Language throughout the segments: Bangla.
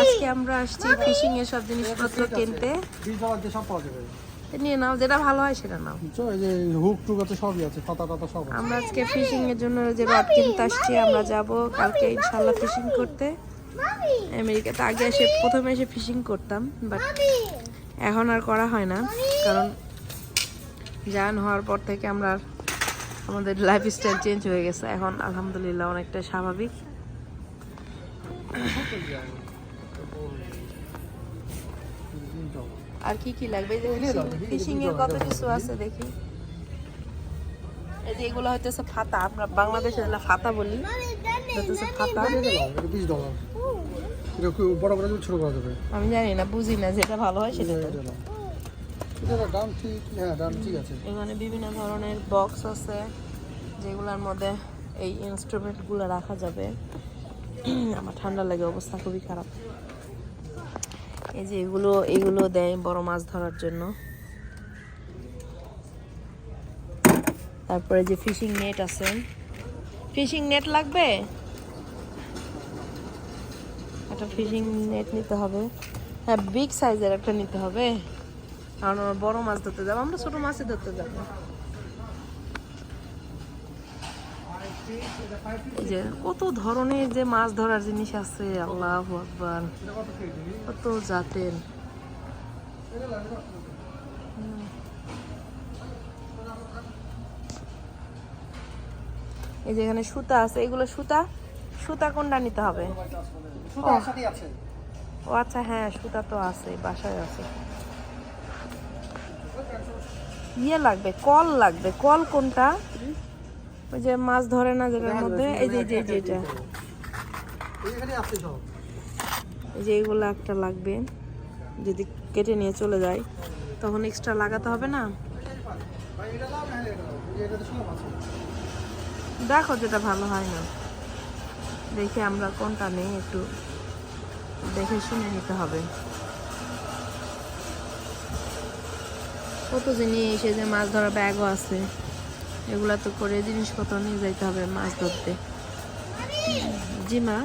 আজকে আমরা আসছি ফিশিং এর সব জিনিসপত্র কিনতে। নিয়ে নাও যেটা ভালো হয় সেটা নাও। বুঝছ? এই যে হুক টুক আছে সবই আছে পাতা টাতা সব আমরা আজকে ফিশিং এর জন্য যে রড কিনতে আসছি আমরা যাব কালকে ইনশাল্লাহ ফিশিং করতে। আমেরিকাতে আগে এসে প্রথমে এসে ফিশিং করতাম বাট এখন আর করা হয় না কারণ জান হওয়ার পর থেকে আমরা আমাদের লাইফ স্টাইল চেঞ্জ হয়ে গেছে। এখন আলহামদুলিল্লাহ অনেকটা স্বাভাবিক। আর কি কি লাগবে? ফিশিং এর কত কিছু আছে দেখি। এই যে এগুলো হইতেছে ফাতা আমরা বাংলাদেশে যেটা ফাতা বলি। হইতেছে ফাতা। বিশ এটা কি বড় ছোট করা যাবে। আমি জানি না বুঝি না যেটা ভালো হয় সেটা দাম ঠিক হ্যাঁ দাম ঠিক আছে। এখানে বিভিন্ন ধরনের বক্স আছে যেগুলোর মধ্যে এই ইনস্ট্রুমেন্টগুলো রাখা যাবে। আমার ঠান্ডা লাগে অবস্থা খুবই খারাপ। এই যে এগুলো এগুলো দেয় বড় মাছ ধরার জন্য। তারপরে যে ফিশিং নেট আছে। ফিশিং নেট লাগবে? একটা ফিশিং নেট নিতে হবে। হ্যাঁ বিগ সাইজের একটা নিতে হবে। কারণ আমরা বড় মাছ ধরতে যাব, আমরা ছোট মাছই ধরতে যাব। যে কত ধরনের যে মাছ ধরার জিনিস আছে আল্লাহ আকবার। কত জাতের। এই যে এখানে সুতা আছে এগুলো সুতা? সুতা কোনটা নিতে হবে? ও আচ্ছা হ্যাঁ সুতা তো আছে বাসায় আছে। ইয়ে লাগবে কল লাগবে কল কোনটা? ওই যে মাছ ধরে না যেটার মধ্যে এই যে এই যে সব এই যে এইগুলো একটা লাগবে। যদি কেটে নিয়ে চলে যায় তখন এক্সট্রা লাগাতে হবে না? দেখো যেটা ভালো হয় না। দেখে আমরা কোনটা নেই একটু দেখে শুনে নিতে হবে। কত জিনিস এই যে মাছ ধরা ব্যাগও আছে। এগুলা তো করে জিনিসপত্র নিয়ে যাইতে হবে মাছ ধরতে। জি মা।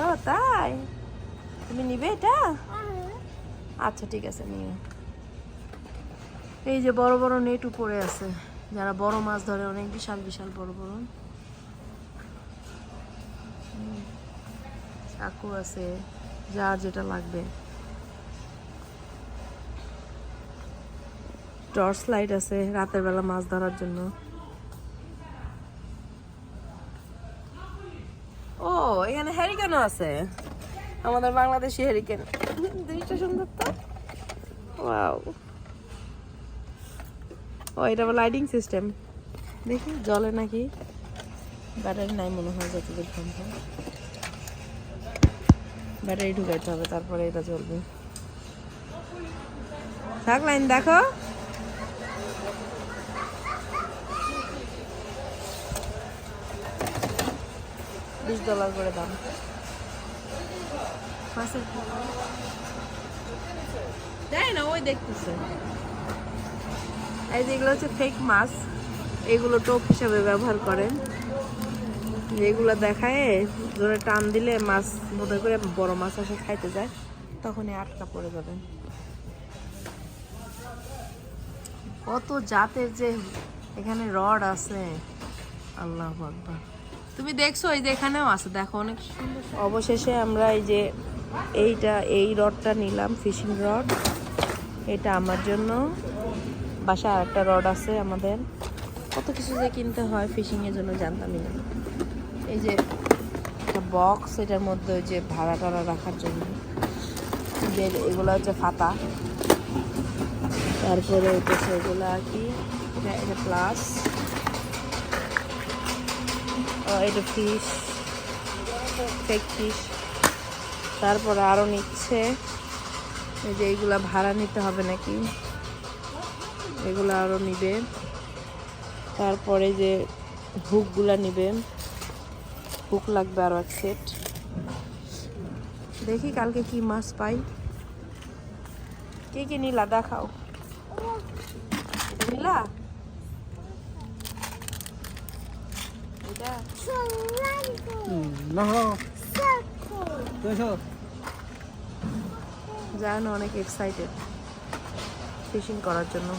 ও, তাই? তুমি নিবে এটা? আচ্ছা ঠিক আছে নিও এই যে বড় বড় নেট উপরে আছে, যারা বড় মাছ ধরে অনেক বিশাল বিশাল বড় বড়। চাকু আছে, যার যেটা লাগবে। টর্চ লাইট আছে রাতের বেলা মাছ ধরার জন্য। ও, এখানে হ্যারিকেনও আছে। আমাদের বাংলাদেশি হ্যারিকেন জিনিসটা সুন্দর তো? ও, এটা লাইটিং সিস্টেম দেখি, জলে নাকি? ব্যাটারি নাই মনে হয় যতদূর সম্ভব ব্যাটারি ঢুকাইতে হবে, তারপরে এটা চলবে থাক লাইন দেখো। বিশ ডলার করে দাম। মাছের দেয় না, ওই দেখতেছে। এই যেগুলো হচ্ছে ফেক মাছ এগুলো টোপ হিসাবে ব্যবহার করেন। যেগুলো দেখায় জোরে টান দিলে মাছ বোধহয় করে বড় মাছ আসে, খাইতে যায়, তখনই আটকা পড়ে যাবে। কত জাতের যে এখানে রড আছে, আল্লাহ আকবার। তুমি দেখছ, এই যে এখানেও আছে, দেখো অনেক সুন্দর অবশেষে আমরা এই যে এইটা, এই রডটা নিলাম ফিশিং রড এটা আমার জন্য। বাসায় আর একটা রড আছে আমাদের। কত কিছু যে কিনতে হয় ফিশিং এর জন্য জানতামই না। এই যে একটা বক্স এটার মধ্যে ওই যে ভাড়া টাড়া রাখার জন্য। যে এগুলো হচ্ছে ফাতা। তারপরে হচ্ছে এগুলো আর কি, এটা এটা প্লাস এটা ফিশ ফেক ফিশ তারপরে আরও নিচ্ছে। এই যে এইগুলা ভাড়া নিতে হবে নাকি? এগুলো আরও নিবে। তারপরে যে হুকগুলা নিবে। হুক লাগবে আরও এক সেট দেখি কালকে কি মাছ পাই। কি কি নিলা দেখাও। নিলা এটা হুম, না হ্যাঁ এসো জানো অনেক এক্সাইটেড ফিশিং করার জন্য।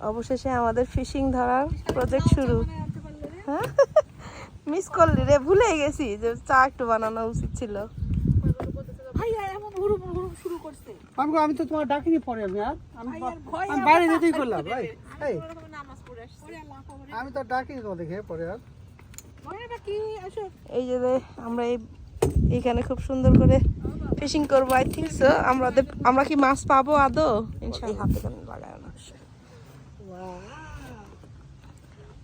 অবশেষে আমাদের ফিশিং ধরার প্রজেক্ট শুরু। হ্যাঁ? মিস করলি রে ভুলে গেছি যে চা একটু বানানো উচিত ছিল। আমি আমি তো তোমার ডাকিনি পরে আমি আর? আমি বাইরে যেতেই করলাম ভাই। এই। আমি তো তোমার দেখে পরে আর। এই যে রে, আমরা এই এখানে খুব সুন্দর করে ফিশিং করব আই থিঙ্ক সো আমাদের আমরা কি মাছ পাবো আদৌ? ইনশাআল্লাহ হাতে কানে লাগায় না?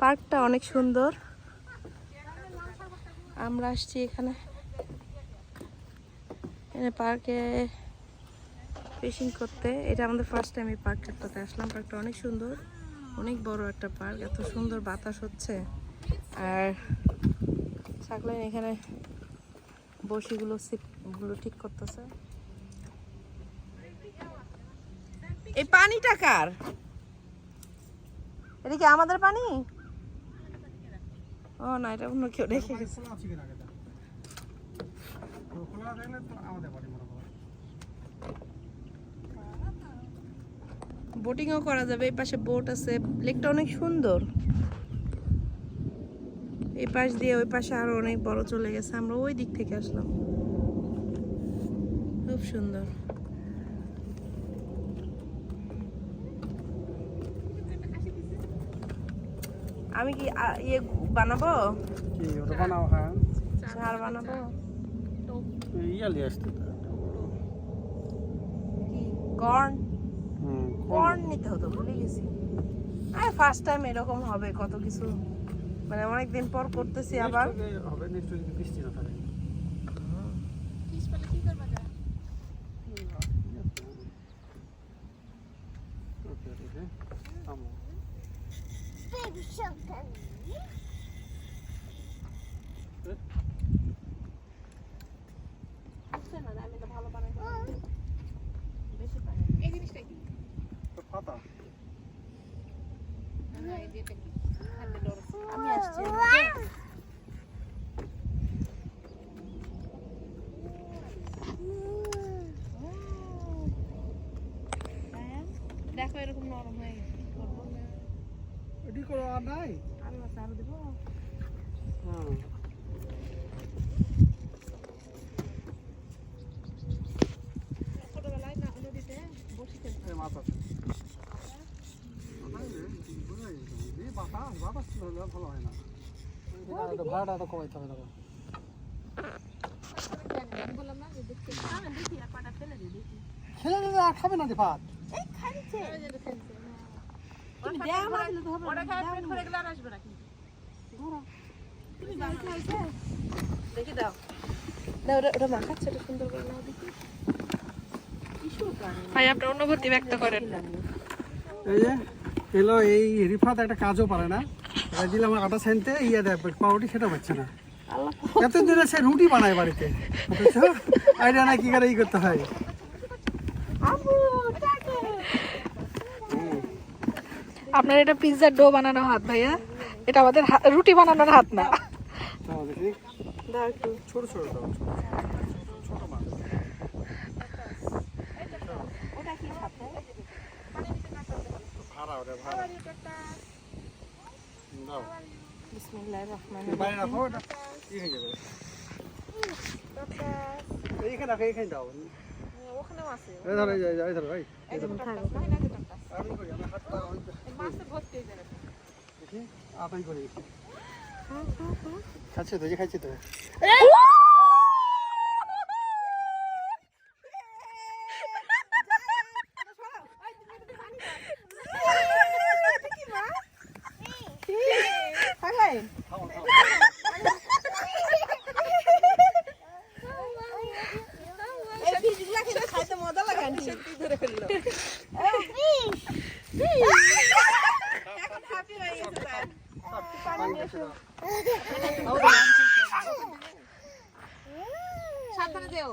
পার্কটা অনেক সুন্দর। আমরা আসছি এখানে। এখানে পার্কে ফিশিং করতে। এটা আমাদের ফার্স্ট টাইম এই পার্কটাতে আসলাম। পার্কটা অনেক সুন্দর। অনেক বড় একটা পার্ক, এত সুন্দর বাতাস হচ্ছে। আর থাকলেন এখানে বসিগুলো সিটগুলো ঠিক করতেছে। এই পানিটা কার? এটা কি আমাদের পানি? ও না, এটা অন্য কেউ রেখে গেছে খোলা আছে কিনা এটা খোলা থাকলে তো আমাদের বাড়ি মনে করো বোটিংও করা যাবে এই পাশে বোট আছে লেকটা অনেক সুন্দর। এই পাশ দিয়ে ওই পাশে আরও অনেক বড় চলে গেছে আমরা ওই দিক থেকে আসলাম। খুব সুন্দর। আমি কি ইয়ে বানাবো? কি ওটা বানাও হ্যাঁ। বানাবো? ইয়া লিয়ে আসতে কর্ন? কর্ন নিতে হতো ভুলে গেছি। আর ফার্স্ট টাইম এরকম হবে কত কিছু। মানে অনেকদিন পর করতেছি আবার। হবে নেক্সট যদি বৃষ্টি না থাকে ওকে ওকে থামো তো পাতা আমি আসছি দেখো এরকম নরম হয়ে গেছে? এডি করো আর নাই? আরও আছে আরও দেবো। হুম ছোটবেলায় না নদীতে বসে খেলতাম। এই মাছ আছে। বাতাস বাতাস ভালো হয় না। ভাড়াটা কমাইতে হবে তখন খেলে দিলে আর খাবে না ভাত তুমি না দিলে না। দেও না। দেখি দাও। দাও ওটা ওটা মাখাচ্ছে ওটা সুন্দর করে নাও দেখি। ভাই আপনার অনুভূতি ব্যক্ত করেন। এই যে এলো এই রিফাত একটা কাজও পারে না। দিলাম আটা সেনতে ইয়ে দেয় পাউরুটি সেটা পাচ্ছে না। এত দিনে সে রুটি বানায় বাড়িতে। আইডিয়া না কি করে ই করতে হয়। আপনার এটা পিৎজার ডো বানানো হাত ভাইয়া। এটা আমাদের রুটি বানানোর হাত না। দাও দেখি দাও একটু ছোট ছোট হয়ে এইখানে দাও ওখানেও আছে আমি করি আমার হাতটা দেখি আপাই করি খাচ্ছে তো খাচ্ছে তো থাকলাই খাও খাও এই ফিশগুলা খেলে খাইতে মজা লাগে আন্টি সত্যি ধরে ফেলল এখন হ্যাপি হয়ে গেছে তার পানি খাচ্ছে দাও সাবধানে দেও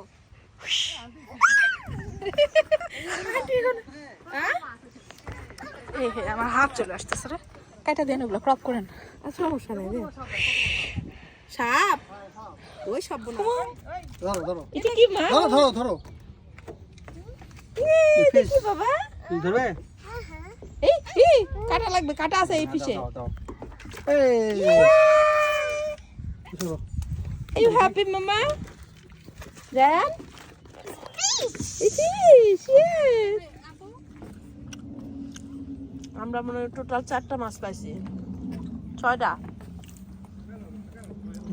আমার হাত চলে আসতেছে রে। কাটা দেন ওগুলো ক্রপ করেন। আচ্ছা সমস্যা নেই সাপ ওই সব ধরো ধরো। এটা কি মা? ধরো ধরো ধরো। বাবা। ধরবে? এই কাটা লাগবে কাটা আছে এই পিছে? Dad? It is, yes. আমরা মনে হয় টোটাল চারটা মাছ পাইছি। ছয়টা।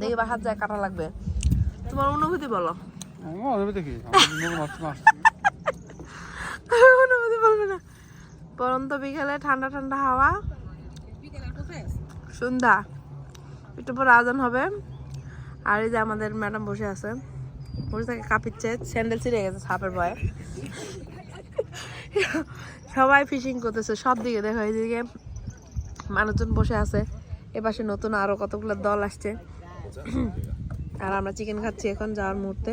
দেখি বা হাত যায় কাটা লাগবে। তোমার অনুভূতি বলো। মনে দেখি মাছ মাছ অনুভূতি বলবে না পরন্ত বিকেলে ঠান্ডা ঠান্ডা হাওয়া। সন্ধ্যা। একটু পর আজান হবে। আর এই যে আমাদের ম্যাডাম বসে আছে। বসে থাকে কাঁপিচ্ছে, স্যান্ডেল ছিঁড়ে গেছে সাপের ভয়ে। সবাই ফিশিং করতেছে, সব দিকে দেখো এইদিকে মানুষজন বসে আছে। এপাশে নতুন আরও কতগুলো দল আসছে। আর আমরা চিকেন খাচ্ছি এখন যাওয়ার মুহূর্তে।